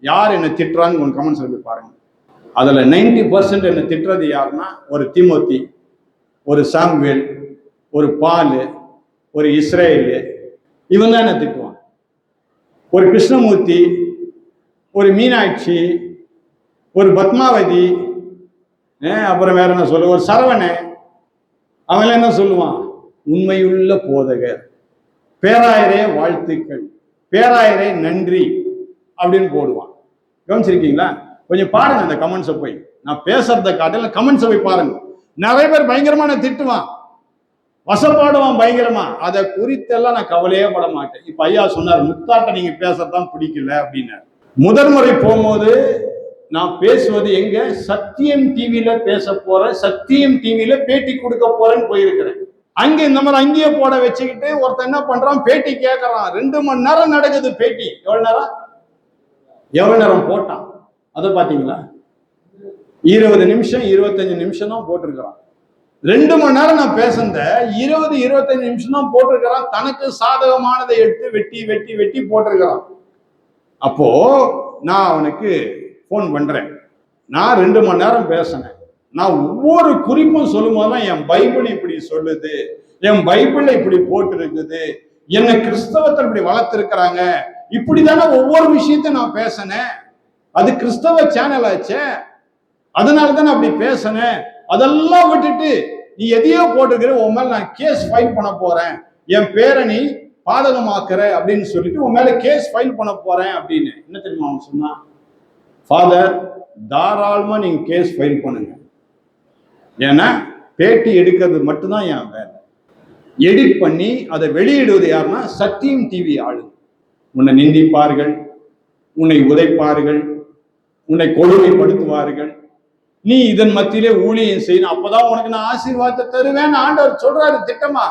யார் என்னை திட்டுறான்னு உங்க கமெண்ட்ஸ் சொல்லி பாருங்க. அதில் நைன்டி பர்சன்ட் என்னை திட்டுறது யாருன்னா ஒரு திமுத்தி ஒரு சாம்வேல் ஒரு பால் ஒரு இஸ்ரேலு. இவன் தான் என்னை திட்டுவான். ஒரு கிருஷ்ணமூர்த்தி ஒரு மீனாட்சி ஒரு பத்மாவதி அப்புறம் வேற என்ன சொல்ல ஒரு சரவணே அவன் என்ன சொல்லுவான்? உண்மையுள்ள போதகர். பேராயரே வாழ்த்துக்கள். பேராயரே நன்றி. அப்படின்னு போடுவான். கவனிச்சிருக்கீங்களா? கொஞ்சம் பாருங்க அந்த கமெண்ட்ஸை போய். நான் பேசுறத காட்டில கமெண்ட்ஸை போய் பாருங்க. நிறைய பேர் பயங்கரமான திட்டுவான். வசப்பாடுவான் பயங்கரமா. அதை குறித்தெல்லாம் நான் கவலையே பட மாட்டேன். இப்ப ஐயா சொன்னார் முத்தாட்ட நீங்க பேசத்தான் பிடிக்கல அப்படின்னாரு. முதல் முறை போகும்போது நான் பேசுவது எங்க? சத்தியம் டிவியில பேச போறேன் சத்தியம் டிவியில பேட்டி கொடுக்க போறேன்னு போயிருக்கிறேன். அங்க இந்த மாதிரி அங்கேயே போட வச்சுக்கிட்டு ஒருத்தன் என்ன பண்றான்? பேட்டி கேட்கறான் ரெண்டு மணி நேரம் நடக்குது பேட்டி. எவ்வளவு நேரம்? எவ்வளோ நேரம் போட்டான்? அதை பார்த்தீங்களா? இருபது நிமிஷம் இருபத்தஞ்சு நிமிஷம் தான் போட்டிருக்கிறான். ரெண்டு மணி நேரம் நான் பேசுனத இருபது இருபத்தஞ்சு நிமிஷம் தான் போட்டிருக்கிறான். தனக்கு சாதகமானதை எடுத்து வெட்டி வெட்டி வெட்டி போட்டிருக்கிறான். அப்போ நான் அவனுக்கு ஃபோன் பண்றேன். நான் ரெண்டு மணி நேரம் பேசினேன். நான் ஒவ்வொரு குறிப்பும் சொல்லும் போதெல்லாம் என் பைபிள் இப்படி சொல்லுது. என் பைபிள் இப்படி போட்டிருக்குது. என்னை கிறிஸ்தவத்தை இப்படி வளர்த்துருக்கிறாங்க. இப்படிதானே ஒவ்வொரு விஷயத்தையும் நான் பேசினேன். அது கிறிஸ்தவ சேனல் ஆச்சே. அதனால தான் நான் அப்படி பேசினேன். அதெல்லாம் விட்டுட்டு நீ எதையோ போட்டுக்கிற உன் மேல நான் கேஸ் ஃபைல் பண்ண போறேன். என் பேரை நீ பாதகமாக்குற அப்படின்னு சொல்லிட்டு உன் மேல கேஸ் ஃபைல் பண்ண போறேன் அப்படின்னு. என்ன தெரியுமா அவன் சொன்னான் ஃபாதர் தாராளமா நீங்க கேஸ் ஃபைல் பண்ணுங்க. ஏன்னா பேட்டி எடுக்கிறது மட்டும்தான் என் வேலை. எடிட் பண்ணி அதை வெளியிடுவது யாருன்னா சத்தியம் டிவி ஆளு உன்னை நிந்திப்பார்கள் உன்னை உதைப்பார்கள் உன்னை கொடுமைப்படுத்துவார்கள். நீ இதன் மத்தியிலே ஊழியம் செய்யணும். அப்பதான் உனக்கு நான் ஆசீர்வாதத்தை தருவேன் ஆண்டவர் சொல்றாரு திட்டமா.